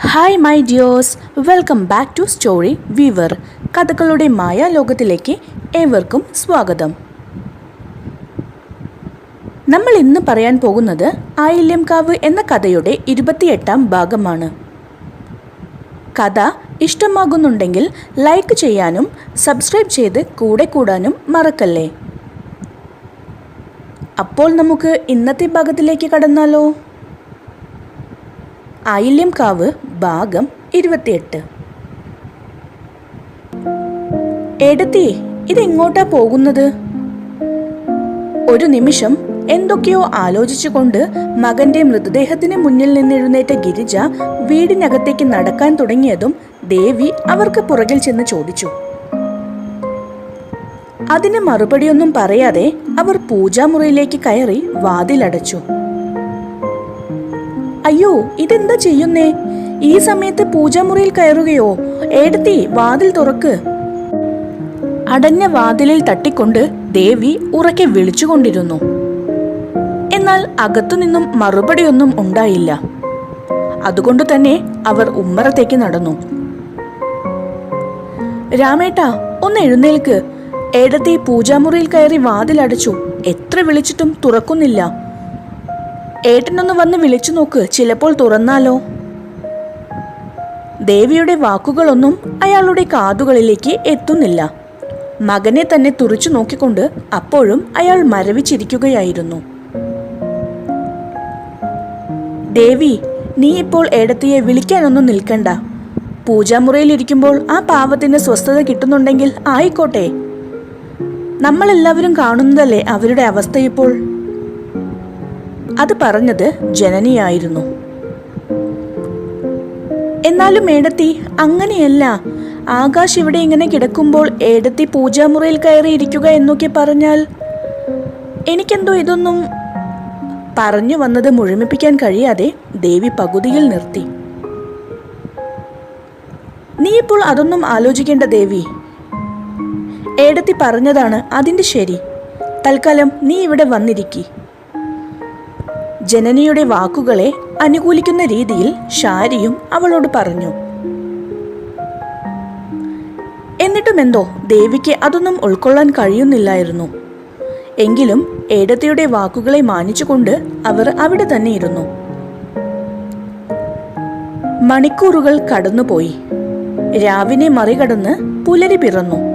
Hi my dears welcome back to story weaver കഥകളുടെ മായ ലോകത്തിലേക്ക് ഏവർക്കും സ്വാഗതം. നമ്മൾ ഇന്ന് പറയാൻ പോകുന്നത് ആയില്യംകാവ് എന്ന കഥയുടെ ഇരുപത്തിയെട്ടാം ഭാഗമാണ്. കഥ ഇഷ്ടമാകുന്നുണ്ടെങ്കിൽ ലൈക്ക് ചെയ്യാനും സബ്സ്ക്രൈബ് ചെയ്ത് കൂടെ കൂടാനും മറക്കല്ലേ? അപ്പോൾ നമുക്ക് ഇന്നത്തെ ഭാഗത്തിലേക്ക് കടന്നാലോ? ആയില്യം കാവ് ഭാഗം ഇരുപത്തിയെട്ട്. എടത്തി ഇതെങ്ങോട്ടാ പോകുന്നത്? ഒരു നിമിഷം എന്തൊക്കെയോ ആലോചിച്ചുകൊണ്ട് മകന്റെ മൃതദേഹത്തിന് മുന്നിൽ നിന്നെഴുന്നേറ്റ ഗിരിജ വീടിനകത്തേക്ക് നടക്കാൻ തുടങ്ങിയതും ദേവി അവർക്ക് പുറകിൽ ചെന്ന് ചോദിച്ചു. അതിന് മറുപടിയൊന്നും പറയാതെ അവർ പൂജാമുറിയിലേക്ക് കയറി വാതിലടച്ചു. അയ്യോ ഇതെന്താ ചെയ്യുന്നേ? ഈ സമയത്ത് പൂജാമുറിയിൽ കയറുകയോ? ഏടത്തി വാതിൽ തുറക്ക്. അടഞ്ഞ വാതിലിൽ തട്ടിക്കൊണ്ട് ദേവി ഉറക്കെ വിളിച്ചുകൊണ്ടിരുന്നു. എന്നാൽ അകത്തുനിന്നും മറുപടിയൊന്നും ഉണ്ടായില്ല. അതുകൊണ്ട് തന്നെ അവർ ഉമ്മറത്തേക്ക് നടന്നു. രാമേട്ടാ ഒന്ന് എഴുന്നേൽക്ക്. ഏടത്തി പൂജാമുറിയിൽ കയറി വാതിലടച്ചു. എത്ര വിളിച്ചിട്ടും തുറക്കുന്നില്ല. ഏട്ടനൊന്ന് വന്ന് വിളിച്ചു നോക്ക് ചിലപ്പോൾ തുറന്നാലോ. ദേവിയുടെ വാക്കുകളൊന്നും അയാളുടെ കാതുകളിലേക്ക് എത്തുന്നില്ല. മകനെ തന്നെ തുറച്ചു നോക്കിക്കൊണ്ട് അപ്പോഴും അയാൾ മരവിച്ചിരിക്കുകയായിരുന്നു. ദേവി നീ ഇപ്പോൾ ഏടത്തിയെ വിളിക്കാനൊന്നും നിൽക്കണ്ട. പൂജാമുറിയിൽ ഇരിക്കുമ്പോൾ ആ പാവത്തിന് സ്വസ്ഥത കിട്ടുന്നുണ്ടെങ്കിൽ ആയിക്കോട്ടെ. നമ്മളെല്ലാവരും കാണുന്നതല്ലേ അവരുടെ അവസ്ഥ ഇപ്പോൾ? അത് പറഞ്ഞത് ജനനിയായിരുന്നു. എന്നാലും ഏടത്തി അങ്ങനെയല്ല. ആകാശ് ഇവിടെ ഇങ്ങനെ കിടക്കുമ്പോൾ ഏടത്തി പൂജാമുറിയിൽ കയറി ഇരിക്കുക എന്നൊക്കെ പറഞ്ഞാൽ എനിക്കെന്തോ ഇതൊന്നും പറഞ്ഞു വന്നത് മുഴുമിപ്പിക്കാൻ കഴിയാതെ ദേവി പകുതിയിൽ നിർത്തി. നീ ഇപ്പോൾ അതൊന്നും ആലോചിക്കേണ്ട ദേവി. ഏടത്തി പറഞ്ഞതാണ് അതിന്റെ ശരി. തൽക്കാലം നീ ഇവിടെ വന്നിരിക്കി. ജനനിയുടെ വാക്കുകളെ അനുകൂലിക്കുന്ന രീതിയിൽ ഷാരിയും അവളോട് പറഞ്ഞു. എന്നിട്ടും എന്തോ ദേവിക്ക് അതൊന്നും ഉൾക്കൊള്ളാൻ കഴിയുന്നില്ലായിരുന്നു. എങ്കിലും ഏടത്തിയുടെ വാക്കുകളെ മാനിച്ചുകൊണ്ട് അവർ അവിടെ തന്നെ ഇരുന്നു മണിക്കൂറുകൾ കടന്നുപോയി. രാവിനെ മറികടന്ന് പുലരി പിറന്നു.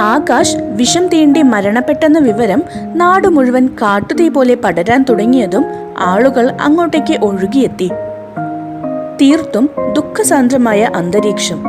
ആകാശ് വിഷം തീണ്ടി മരണപ്പെട്ടെന്ന വിവരം നാട് മുഴുവൻ കാട്ടുതീ പോലെ പടരാൻ തുടങ്ങിയതും ആളുകൾ അങ്ങോട്ടേക്ക് ഒഴുകിയെത്തി. തീർത്തും ദുഃഖസാന്ദ്രമായ അന്തരീക്ഷം.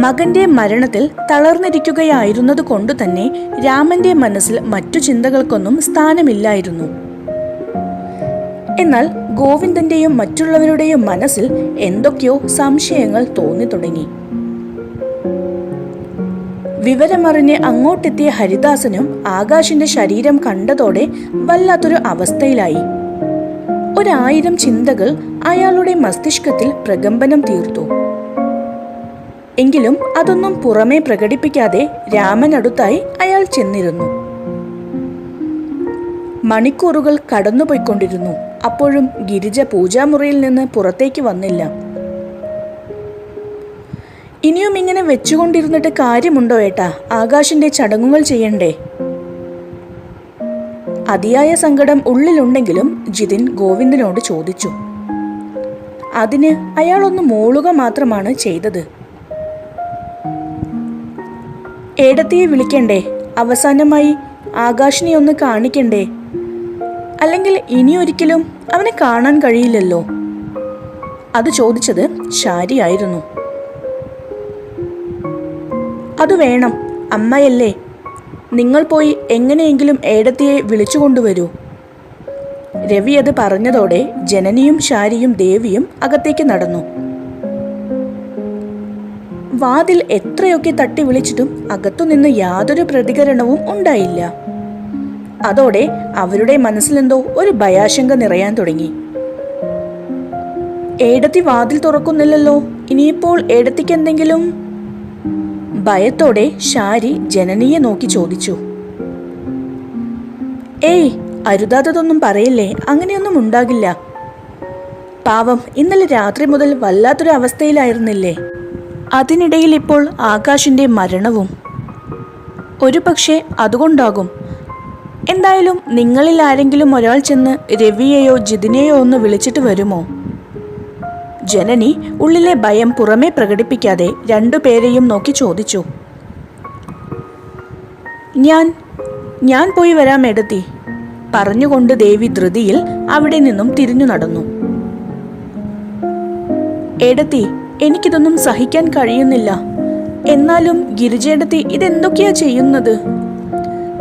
മകന്റെ മരണത്തിൽ തളർന്നിരിക്കുകയായിരുന്നത് കൊണ്ട് തന്നെ രാമന്റെ മനസ്സിൽ മറ്റു ചിന്തകൾക്കൊന്നും സ്ഥാനമില്ലായിരുന്നു. എന്നാൽ ഗോവിന്ദന്റെയും മറ്റുള്ളവരുടെയും മനസ്സിൽ എന്തൊക്കെയോ സംശയങ്ങൾ തോന്നി തുടങ്ങി വിവരമറിഞ്ഞ് അങ്ങോട്ടെത്തിയ ഹരിദാസനും ആകാശിന്റെ ശരീരം കണ്ടതോടെ വല്ലാത്തൊരു അവസ്ഥയിലായി. ഒരായിരം ചിന്തകൾ അയാളുടെ മസ്തിഷ്കത്തിൽ പ്രകമ്പനം തീർത്തു. എങ്കിലും അതൊന്നും പുറമേ പ്രകടിപ്പിക്കാതെ രാമനടുത്തായി അയാൾ ചെന്നിരുന്നു. മണിക്കൂറുകൾ കടന്നുപോയിക്കൊണ്ടിരുന്നു. അപ്പോഴും ഗിരിജ പൂജാമുറിയിൽ നിന്ന് പുറത്തേക്ക് വന്നില്ല. ഇനിയും ഇങ്ങനെ വെച്ചുകൊണ്ടിരുന്നിട്ട് കാര്യമുണ്ടോ ഏട്ടാ? ആകാശിന്റെ ചടങ്ങുകൾ ചെയ്യണ്ടേ? അതിയായ സങ്കടം ഉള്ളിലുണ്ടെങ്കിലും ജിതിൻ ഗോവിന്ദനോട് ചോദിച്ചു. അതിന് അയാളൊന്ന് മൂളുക മാത്രമാണ് ചെയ്തത്. ഏടത്തിയെ വിളിക്കണ്ടേ? അവസാനമായി ആകാശിനെ ഒന്ന് കാണിക്കണ്ടേ? അല്ലെങ്കിൽ ഇനിയൊരിക്കലും അവനെ കാണാൻ കഴിയില്ലല്ലോ? അത് ചോദിച്ചത് ശാരിയായിരുന്നു അത് വേണം അമ്മയല്ലേ. നിങ്ങൾ പോയി എങ്ങനെയെങ്കിലും ഏടത്തിയെ വിളിച്ചു കൊണ്ടുവരൂ. രവി അത് പറഞ്ഞതോടെ ജനനിയും ശാരിയും ദേവിയും അകത്തേക്ക് നടന്നു. വാതിൽ എത്രയൊക്കെ തട്ടി വിളിച്ചിട്ടും അകത്തുനിന്ന് യാതൊരു പ്രതികരണവും ഉണ്ടായില്ല. അതോടെ അവരുടെ മനസ്സിലെന്തോ ഒരു ഭയാശങ്ക നിറയാൻ തുടങ്ങി. ഏടത്തി വാതിൽ തുറക്കുന്നില്ലല്ലോ ഇനിയിപ്പോൾ ഏടത്തിക്ക് എന്തെങ്കിലും ഭയത്തോടെ ഷാരി ജനനിയെ നോക്കി ചോദിച്ചു. ഏയ് അരുതാത്തതൊന്നും പറയില്ലേ? അങ്ങനെയൊന്നും ഉണ്ടാകില്ല. പാവം ഇന്നലെ രാത്രി മുതൽ വല്ലാത്തൊരു അവസ്ഥയിലായിരുന്നില്ലേ? അതിനിടയിൽ ഇപ്പോൾ ആകാശിന്റെ മരണവും. ഒരു പക്ഷേ അതുകൊണ്ടാകും. എന്തായാലും നിങ്ങളിൽ ആരെങ്കിലും ഒരാൾ ചെന്ന് രവിയെയോ ജിതിനെയോ ഒന്ന് വിളിച്ചിട്ട് വരുമോ? ജനനി ഉള്ളിലെ ഭയം പുറമേ പ്രകടിപ്പിക്കാതെ രണ്ടുപേരെയും നോക്കി ചോദിച്ചു. ഞാൻ ഞാൻ പോയി വരാം എടുത്തി പറഞ്ഞുകൊണ്ട് ദേവി ധൃതിയിൽ അവിടെ നിന്നും തിരിഞ്ഞു നടന്നു. എടത്തി എനിക്കിതൊന്നും സഹിക്കാൻ കഴിയുന്നില്ല. എന്നാലും ഗിരിജേടത്തി ഇതെന്തൊക്കെയാ ചെയ്യുന്നത്?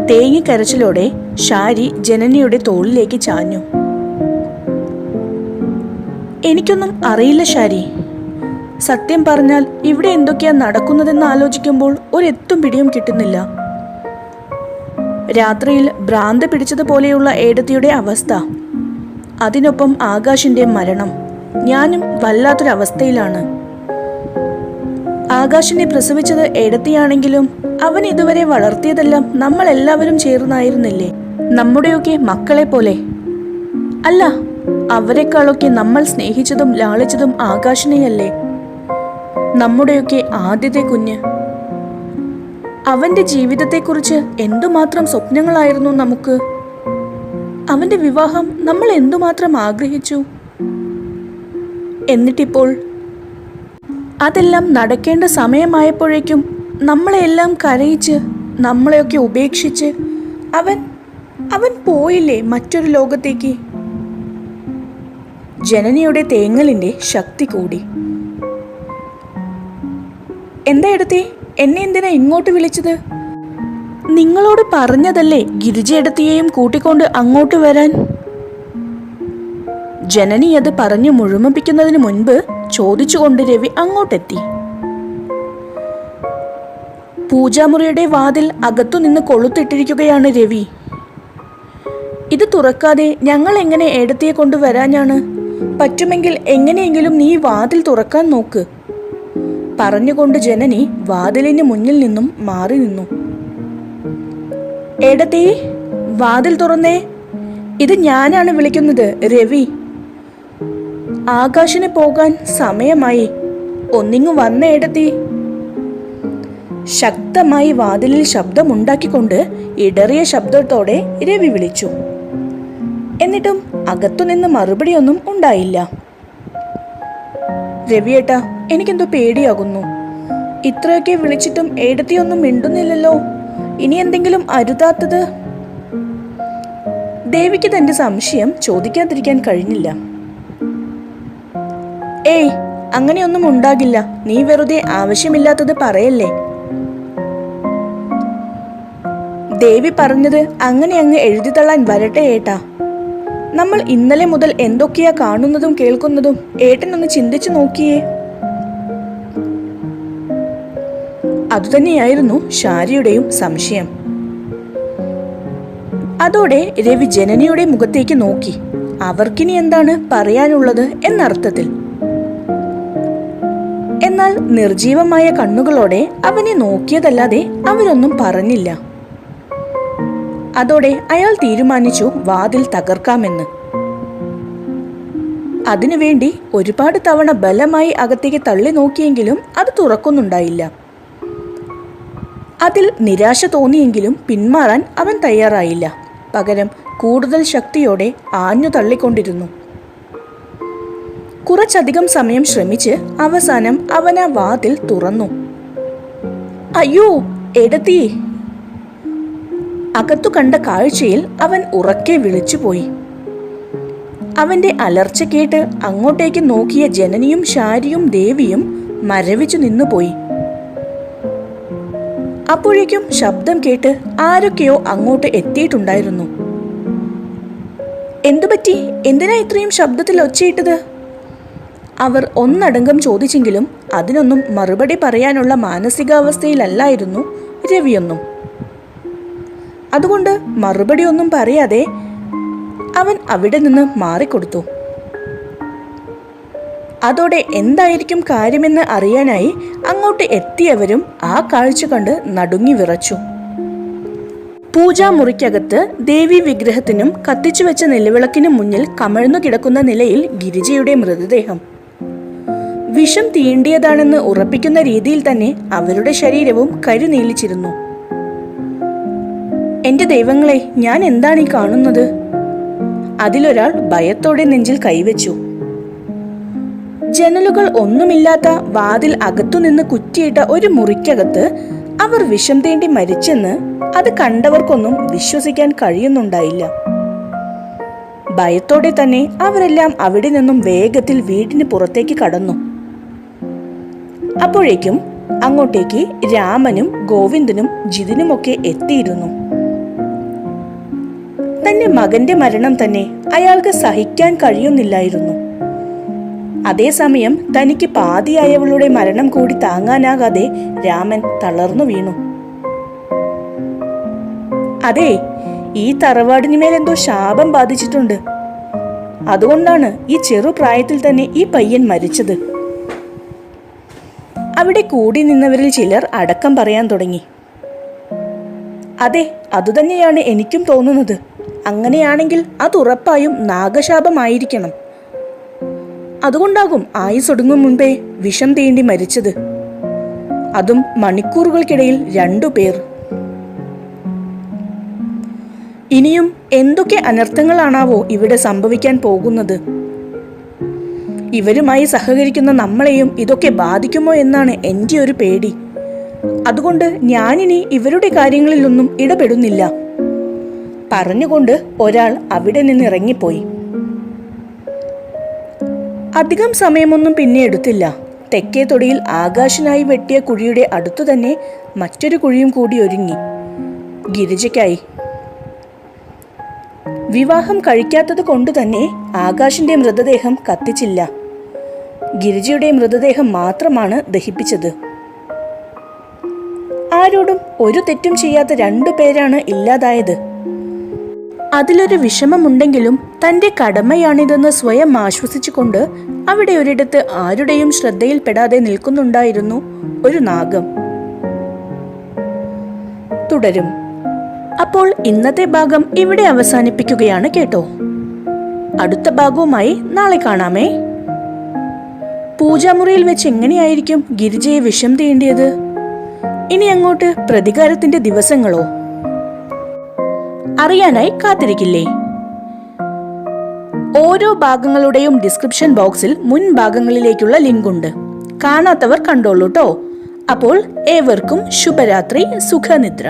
തേങ്ങി കരച്ചിലോടെ ഷാരി ജനനിയുടെ തോളിലേക്ക് ചാഞ്ഞു. എനിക്കൊന്നും അറിയില്ല ഷാരി. സത്യം പറഞ്ഞാൽ ഇവിടെ എന്തൊക്കെയാ നടക്കുന്നതെന്ന് ആലോചിക്കുമ്പോൾ ഒരെത്തും പിടിയും കിട്ടുന്നില്ല. രാത്രിയിൽ ഭ്രാന്ത് പിടിച്ചതുപോലെയുള്ള ഏടത്തിയുടെ അവസ്ഥ. അതിനൊപ്പം ആകാശിന്റെ മരണം. ഞാനും വല്ലാത്തൊരവസ്ഥയിലാണ്. ആകാശിനെ പ്രസവിച്ചത് ഏടത്തിയാണെങ്കിലും അവൻ ഇതുവരെ വളർത്തിയതെല്ലാം നമ്മൾ എല്ലാവരും ചേർന്നായിരുന്നില്ലേ? നമ്മുടെയൊക്കെ മക്കളെ പോലെ അല്ല അവരെക്കാളൊക്കെ നമ്മൾ സ്നേഹിച്ചതും ലാളിച്ചതും ആകാശിനെയല്ലേ? നമ്മുടെയൊക്കെ ആദ്യത്തെ കുഞ്ഞ്. അവന്റെ ജീവിതത്തെക്കുറിച്ച് എന്തുമാത്രം സ്വപ്നങ്ങളായിരുന്നു നമുക്ക്? അവന്റെ വിവാഹം നമ്മൾ എന്തുമാത്രം ആഗ്രഹിച്ചു? എന്നിട്ടിപ്പോൾ അതെല്ലാം നടക്കേണ്ട സമയമായപ്പോഴേക്കും നമ്മളെല്ലാം കരയിച്ച് നമ്മളെയൊക്കെ ഉപേക്ഷിച്ച് അവൻ അവൻ പോയില്ലേ മറ്റൊരു ലോകത്തേക്ക്? ജനനിയുടെ തേങ്ങലിന്റെ ശക്തി കൂടി. എന്താ എടുത്തി? എന്നെ എന്തിനാ ഇങ്ങോട്ട് വിളിച്ചത്? നിങ്ങളോട് പറഞ്ഞതല്ലേ ഗിരിജയെടുത്തിയെയും കൂട്ടിക്കൊണ്ട് അങ്ങോട്ട് വരാൻ? ജനനി അത് പറഞ്ഞു മുഴുമിപ്പിക്കുന്നതിന് മുൻപ് ചോദിച്ചുകൊണ്ട് രവി അങ്ങോട്ടെത്തി. പൂജാമുറിയുടെ വാതിൽ അകത്തുനിന്ന് കൊളുത്തിട്ടിരിക്കുകയാണ് രവി. ഇത് തുറക്കാതെ ഞങ്ങൾ എങ്ങനെ ഏടത്തിയെ കൊണ്ടുവരാനാണ്? പറ്റുമെങ്കിൽ എങ്ങനെയെങ്കിലും നീ വാതിൽ തുറക്കാൻ നോക്ക്. പറഞ്ഞുകൊണ്ട് ജനനി വാതിലിന് മുന്നിൽ നിന്നും മാറി നിന്നു. എടതീ വാതിൽ തുറന്നേ. ഇത് ഞാനാണ് വിളിക്കുന്നത് രവി. ആകാശിന് പോകാൻ സമയമായി. ഒന്നിങ്ങു വന്ന എടത്തി ശക്തമായി വാതിലിൽ ശബ്ദമുണ്ടാക്കിക്കൊണ്ട് ഇടറിയ ശബ്ദത്തോടെ രവി വിളിച്ചു. എന്നിട്ടും അകത്തുനിന്ന് മറുപടിയൊന്നും ഉണ്ടായില്ല. രവിയേട്ടാ എനിക്കെന്തോ പേടിയാകുന്നു. ഇത്രയൊക്കെ വിളിച്ചിട്ടും ഏടത്തിയൊന്നും മിണ്ടുന്നില്ലല്ലോ. ഇനി എന്തെങ്കിലും അരുതാത്തത്? ദേവിക്ക് തന്റെ സംശയം ചോദിക്കാതിരിക്കാൻ കഴിഞ്ഞില്ല. ഏയ് അങ്ങനെയൊന്നും ഉണ്ടാകില്ല. നീ വെറുതെ ആവശ്യമില്ലാത്തത് പറയല്ലേ? ദേവി പറഞ്ഞത് അങ്ങനെ അങ്ങ് എഴുതി തള്ളാൻ വരട്ടെ ഏട്ടാ. നമ്മൾ ഇന്നലെ മുതൽ എന്തൊക്കെയാ കാണുന്നതും കേൾക്കുന്നതും? ഏട്ടൻ ഒന്ന് ചിന്തിച്ചു നോക്കിയേ. അതുതന്നെയായിരുന്നു ഷാരിയുടെയും സംശയം. അതോടെ രവി ജനനിയുടെ മുഖത്തേക്ക് നോക്കി. അവർക്കിനി എന്താണ് പറയാനുള്ളത് എന്നർത്ഥത്തിൽ. എന്നാൽ നിർജീവമായ കണ്ണുകളോടെ അവനെ നോക്കിയതല്ലാതെ അവരൊന്നും പറഞ്ഞില്ല. അതോടെ അയാൾ തീരുമാനിച്ചു വാതിൽ തകർക്കാമെന്ന്. അതിനുവേണ്ടി ഒരുപാട് തവണ ബലമായി അകത്തേക്ക് തള്ളി നോക്കിയെങ്കിലും അത് തുറക്കുന്നുണ്ടായില്ല. അതിൽ നിരാശ തോന്നിയെങ്കിലും പിന്മാറാൻ അവൻ തയ്യാറായില്ല. പകരം കൂടുതൽ ശക്തിയോടെ ആഞ്ഞു തള്ളിക്കൊണ്ടിരുന്നു. കുറച്ചധികം സമയം ശ്രമിച്ച് അവസാനം അവൻ ആ വാതിൽ തുറന്നു. അയ്യോ എടത്തി അകത്തു കണ്ട കാഴ്ചയിൽ അവൻ ഉറക്കെ വിളിച്ചുപോയി. അവന്റെ അലർച്ച കേട്ട് അങ്ങോട്ടേക്ക് നോക്കിയ ജനനിയും ശാരിയും ദേവിയും മരവിച്ചു നിന്നുപോയി. അപ്പോഴേക്കും ശബ്ദം കേട്ട് ആരൊക്കെയോ അങ്ങോട്ട് എത്തിയിട്ടുണ്ടായിരുന്നു. എന്തുപറ്റി എന്തിനാ ഇത്രയും ശബ്ദത്തിൽ ഒച്ചയിട്ടത്? അവർ ഒന്നടങ്കം ചോദിച്ചെങ്കിലും അതിനൊന്നും മറുപടി പറയാനുള്ള മാനസികാവസ്ഥയിലല്ലായിരുന്നു രവിയൊന്നും. അതുകൊണ്ട് മറുപടി ഒന്നും പറയാതെ അവൻ അവിടെ നിന്ന് മാറിക്കൊടുത്തു. അതോടെ എന്തായിരിക്കും കാര്യമെന്ന് അറിയാനായി അങ്ങോട്ട് എത്തിയവരും ആ കാഴ്ച കണ്ട് നടുങ്ങി വിറച്ചു. പൂജാമുറിക്കകത്ത് ദേവി വിഗ്രഹത്തിനും കത്തിച്ചു വെച്ച നിലവിളക്കിനും മുന്നിൽ കമഴ്ന്നു കിടക്കുന്ന നിലയിൽ ഗിരിജയുടെ മൃതദേഹം. വിഷം തീണ്ടിയതാണെന്ന് ഉറപ്പിക്കുന്ന രീതിയിൽ തന്നെ അവരുടെ ശരീരവും കരുനീലിച്ചിരുന്നു എന്റെ ദൈവങ്ങളെ ഞാൻ എന്താണ് ഈ കാണുന്നത്? അതിലൊരാൾ ഭയത്തോടെ നെഞ്ചിൽ കൈവച്ചു. ജനലുകൾ ഒന്നുമില്ലാത്ത വാതിൽ അകത്തുനിന്ന് കുറ്റിയിട്ട ഒരു മുറിക്കകത്ത് അവർ വിഷം തേണ്ടി മരിച്ചെന്ന് അത് കണ്ടവർക്കൊന്നും വിശ്വസിക്കാൻ കഴിയുന്നുണ്ടായില്ല. ഭയത്തോടെ തന്നെ അവരെല്ലാം അവിടെ നിന്നും വേഗത്തിൽ വീടിന് പുറത്തേക്ക് കടന്നു. അപ്പോഴേക്കും അങ്ങോട്ടേക്ക് രാമനും ഗോവിന്ദനും ജിതിനുമൊക്കെ എത്തിയിരുന്നു. തന്റെ മകന്റെ മരണം തന്നെ അയാൾക്ക് സഹിക്കാൻ കഴിയുന്നില്ലായിരുന്നു. അതേസമയം തനിക്ക് പാതിയായവളുടെ മരണം കൂടി താങ്ങാനാകാതെ രാമൻ തളർന്നു വീണു. അതെ ഈ തറവാടിനുമേൽ എന്തോ ശാപം ബാധിച്ചിട്ടുണ്ട്. അതുകൊണ്ടാണ് ഈ ചെറുപ്രായത്തിൽ തന്നെ ഈ പയ്യൻ മരിച്ചത്. അവിടെ കൂടി നിന്നവരിൽ ചിലർ അടക്കം പറയാൻ തുടങ്ങി. അതെ അതുതന്നെയാണ് എനിക്കും തോന്നുന്നത്. അങ്ങനെയാണെങ്കിൽ അത് ഉറപ്പായും നാഗശാപമായിരിക്കണം. അതുകൊണ്ടാകും ആയുസൊടുങ്ങും മുൻപേ വിഷം തീണ്ടി മരിച്ചത്. അതും മണിക്കൂറുകൾക്കിടയിൽ രണ്ടു പേർ. ഇനിയും എന്തൊക്കെ അനർത്ഥങ്ങളാണാവോ ഇവിടെ സംഭവിക്കാൻ പോകുന്നത്? ഇവരുമായി സഹകരിക്കുന്ന നമ്മളെയും ഇതൊക്കെ ബാധിക്കുമോ എന്നാണ് എന്റെ ഒരു പേടി. അതുകൊണ്ട് ഞാനിനി ഇവരുടെ കാര്യങ്ങളിലൊന്നും ഇടപെടുന്നില്ല. പറഞ്ഞുകൊണ്ട് ഒരാൾ അവിടെ നിന്ന് ഇറങ്ങിപ്പോയി. അധികം സമയമൊന്നും പിന്നെ എടുത്തില്ല. തെക്കേ തൊടിയിൽ ആകാശനായി വെട്ടിയ കുഴിയുടെ അടുത്തു തന്നെ മറ്റൊരു കുഴിയും കൂടി ഒരുങ്ങി. ഗിരിജയ്ക്കായി. വിവാഹം കഴിക്കാത്തത് കൊണ്ട് തന്നെ ആകാശിന്റെ മൃതദേഹം കത്തിച്ചില്ല. ഗിരിജയുടെ മൃതദേഹം മാത്രമാണ് ദഹിപ്പിച്ചത്. ആരോടും ഒരു തെറ്റും ചെയ്യാത്ത രണ്ടു പേരാണ് ഇല്ലാതായത്. അതിലൊരു വിഷമമുണ്ടെങ്കിലും തന്റെ കടമയാണിതെന്ന് സ്വയം ആശ്വസിച്ചുകൊണ്ട് അവിടെ ഒരിടത്ത് ആരുടെയും ശ്രദ്ധയിൽപ്പെടാതെ നിൽക്കുന്നുണ്ടായിരുന്നു ഒരു നാഗം. തുടരും. അപ്പോൾ ഇന്നത്തെ ഭാഗം ഇവിടെ അവസാനിപ്പിക്കുകയാണ് കേട്ടോ. അടുത്ത ഭാഗവുമായി നാളെ കാണാമേ. പൂജാമുറിയിൽ വെച്ച് എങ്ങനെയായിരിക്കും ഗിരിജയെ വിഷം തീണ്ടിയത്? ഇനി അങ്ങോട്ട് പ്രതികാരത്തിന്റെ ദിവസങ്ങളോ അറിയാനായി കാത്തിരിക്കില്ലേ? ഓരോ ഭാഗങ്ങളുടെയും ഡിസ്ക്രിപ്ഷൻ ബോക്സിൽ മുൻ ഭാഗങ്ങളിലേക്കുള്ള ലിങ്ക് ഉണ്ട്. കാണാത്തവർ കണ്ടോളൂ ട്ടോ അപ്പോൾ ഏവർക്കും ശുഭരാത്രി സുഖനിദ്ര.